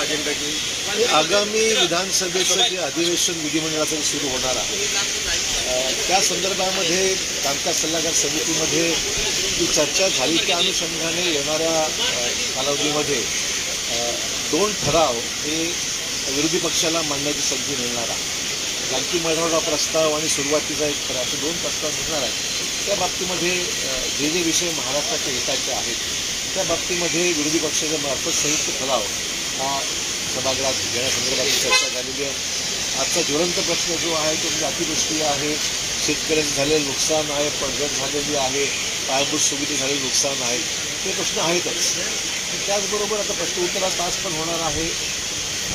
Agenda की आगामी विधानसभेचं जे अधिवेशन विधिमंडळाचं सुरू होणार आहे. त्या संदर्भामध्ये कामकाज सल्लागार समितीमध्ये जी चर्चा झाली त्या अनुषंगाने येणाऱ्या कालावधीमध्ये दोन ठराव हे विरोधी पक्षाला मांडण्याची संधी मिळणार आहे. जानकी मराठा प्रस्ताव आणि सुरुवातीचा एक ठराव असे दोन प्रस्ताव मिळणार आहेत. त्या बाबतीमध्ये जे जे विषय महाराष्ट्राच्या हिताचे आहेत त्या बाबतीमध्ये विरोधी पक्षाच्या मार्फत संयुक्त ठराव हा सभागृहात घेण्यासंदर्भात चर्चा झालेली आहे. आजचा ज्वलंत प्रश्न जो आहे तो म्हणजे अतिवृष्टी आहे. शेतकऱ्यांचं झालेलं नुकसान आहे पडझड झालेली आहे पायाभूत सुविधा झालेलं नुकसान आहे. ते प्रश्न आहेतच. त्याचबरोबर आता प्रश्न उत्तरात तास पण होणार आहे.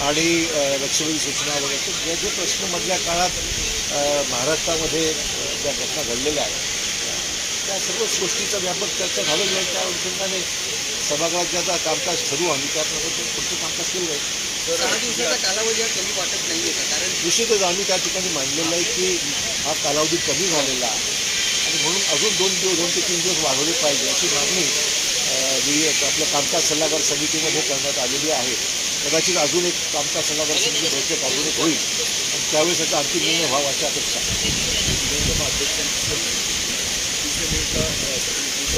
आणि लक्षवेधी सूचना वगैरे. तर जे जे प्रश्न मधल्या काळात महाराष्ट्रामध्ये ज्या घटना घडलेल्या आहेत. त्या सर्वच गोष्टीचा व्यापक चर्चा झालेली आहे. त्या अनुषंगाने सभागृहाचे आता कामकाज ठरवू आम्ही त्याप्रमाणे पुढचं कामकाज केलं जाईल. सहा दिवसाचा कालावधी हा कमी वाटत नाहीये का? कारण निश्चितच आम्ही त्या ठिकाणी मांडलेलं आहे की हा कालावधी कमी झालेला आहे. आणि म्हणून अजून दोन दिवस दोन ते तीन दिवस वाढवले पाहिजे अशी मागणी आपल्या कामकाज सल्लागार समितीमध्ये करण्यात आलेली आहे. कदाचित अजून एक कामकाज सल्लागार समिती बैठक अजून एक होईल. आणि त्यावेळेस याचा अंतिम निर्णय व्हावा अशी अपेक्षा आहे.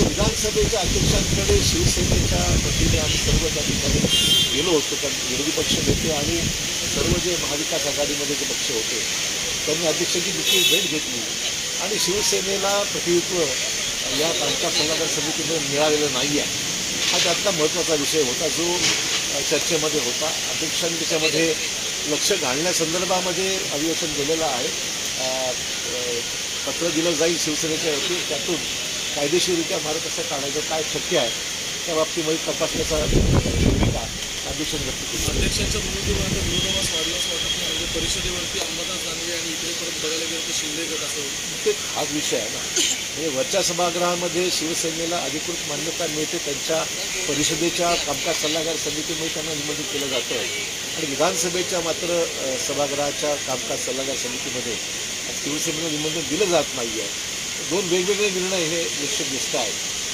विधानसभेच्या अध्यक्षांकडे शिवसेनेच्या वतीने आम्ही सर्व त्या ठिकाणी गेलो होतो. कारण विरोधी पक्ष नेते आणि सर्व जे महाविकास आघाडीमध्ये जे पक्ष होते त्यांनी अध्यक्षांची देखील भेट घेतली. आणि शिवसेनेला प्रतिनिधित्व या कामकाज सल्लागार समितीने मिळालेलं नाही आहे हा त्यातला महत्त्वाचा विषय होता जो चर्चेमध्ये होता. अध्यक्षांनी त्याच्यामध्ये लक्ष घालण्यासंदर्भामध्ये अधिवेशन गेलेलं आहे. पत्र दिलं जाईल शिवसेनेच्या वतीने त्यातून कायदेशीररित्या मार्ग कसं काढायचं काय शक्य आहे त्या बाबतीमध्ये तपासण्याचा भूमिका अध्यक्षांनी व्यक्त केली. अध्यक्षांच्या आता विरोधाभास वाढला असं वाटत नाही. म्हणजे परिषदेवरती अंबादास दानवे आणि इकडे परत बघायला गेलं तर शिंदे गट असं. ते हाच विषय आहे ना. म्हणजे वरच्या सभागृहामध्ये शिवसेनेला अधिकृत मान्यता मिळते त्यांच्या परिषदेच्या कामकाज सल्लागार समितीमध्ये त्यांना निमंत्रित केलं जातं आणि विधानसभेच्या मात्र सभागृहाच्या कामकाज सल्लागार समितीमध्ये शिवसेनेला निमंत्रण दिलं जात नाही आहे दोन वेगवेगळे निर्णय हे निश्चित दिसत आहेत.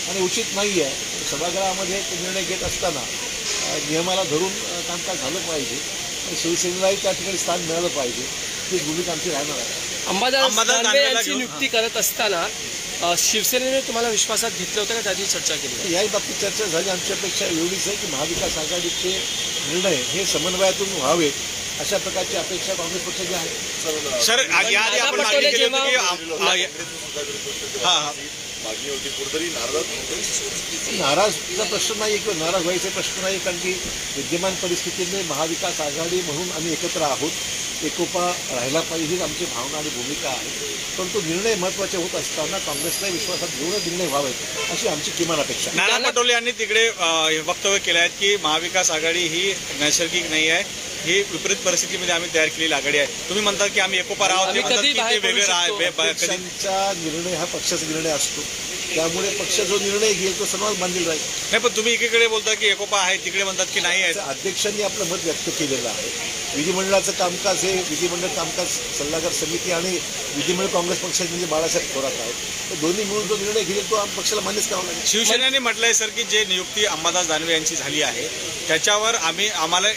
आणि उचित नाही आहे. सभागृहामध्ये ते निर्णय घेत असताना नियमाला धरून कामकाज झालं पाहिजे. आणि शिवसेनेलाही त्या ठिकाणी स्थान मिळालं पाहिजे. ही भूमिका आमची राहणार आहे. अंबादास यांची नियुक्ती करत असताना शिवसेनेने तुम्हाला विश्वासात घेतलं होतं का? त्याची चर्चा केली. याही बाबतीत चर्चा झाली. आमची अपेक्षा एवढीच आहे की महाविकास आघाडीचे निर्णय हे समन्वयातून व्हावेत. अशा प्रकारची अपेक्षा काँग्रेस पक्षाची आहे. सर आ- याआधी आपण मागणी केली होती की जेव्हा- आम- आ- हा. हा मागणी होती कुठेतरी नाराज नाराजचा प्रश्न नाही किंवा नाराज व्हायचे प्रश्न नाही कारण की विद्यमान परिस्थितीने महाविकास आघाडी म्हणून आम्ही एकत्र आहोत. एकोपा राहिला पाहिजे हीच आमची भावना आणि भूमिका आहे. परंतु निर्णय महत्त्वाचे होत असताना काँग्रेसलाही विश्वासात घेऊनच निर्णय व्हावेत अशी आमची किमान अपेक्षा. नाना पटोले यांनी तिकडे हे वक्तव्य केलं आहे की महाविकास आघाडी ही नैसर्गिक नाही आहे ही विपरीत परिस्थितीमध्ये आम्ही तयार केलेली आघाडी आहे. तुम्ही म्हणतात की आम्ही एकोपा राहत निर्णय हा पक्षाचा निर्णय असतो. त्यामुळे पक्ष जो निर्णय घेईल तो सर्वांना बांधील राहील. नाही पण तुम्ही एकीकडे बोलता की एकोपा आहे तिकडे म्हणतात की नाही आहे. अध्यक्षांनी आपलं मत व्यक्त केलेलं आहे. विधिमंडळाचं कामकाज हे विधिमंडळ कामकाज सल्लागार समिती आणि विधिमंडळ काँग्रेस पक्षाचे म्हणजे बाळासाहेब थोरात आहेत. तर दोन्ही मिळून जो निर्णय घेईल तो आम- पक्षाला मान्यच करावा लागेल. शिवसेनेने म्हटलंय सर की जे नियुक्ती अंबादास दानवे यांची झाली आहे त्याच्यावर आम्ही आम्हाला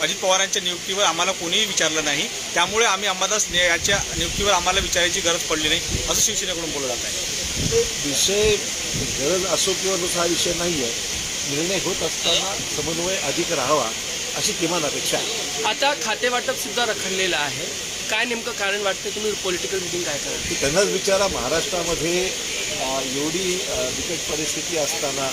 अजित पवारांच्या नियुक्तीवर आम्हाला कोणीही विचारलं नाही. त्यामुळे आम्ही अंबादास याच्या नियुक्तीवर आम्हाला विचारायची गरज पडली नाही. असं शिवसेनेकडून बोललं जात आहे. तो विषय गरज असो किंवा नसो हा विषय नाही आहे निर्णय होत असताना समन्वय अधिक राहावा. अशी किमान अपेक्षा आहे. आता खाते वाटप सुद्धा रखडलेलं आहे. काय नेमकं कारण वाटतं तुम्ही पॉलिटिकल मिटिंग काय करा की त्यांनाच विचारा महाराष्ट्रामध्ये अ, एवढी अ, बिकट परिस्थिती असताना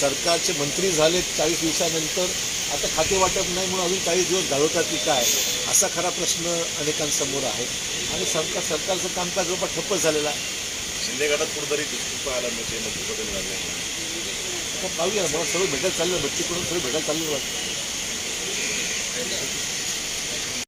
सरकारचे मंत्री झालेत चाळीस दिवसानंतर. आता खाते वाटप नाही म्हणून अजून चाळीस दिवस घालवतात की काय? असा खरा प्रश्न अनेकांसमोर आहे. आणि सरकार सरकारचं कामकाज जवळपास ठप्पच झालेलं आहे. शिंदे गटात कुठेतरी दिसत पाहायला मिळते मंत्रिपद मिळाले आता पाहूया मला सर्व भेटायला चाललं बच्चीकडून सर्व भेटायला चाललं वाटतं.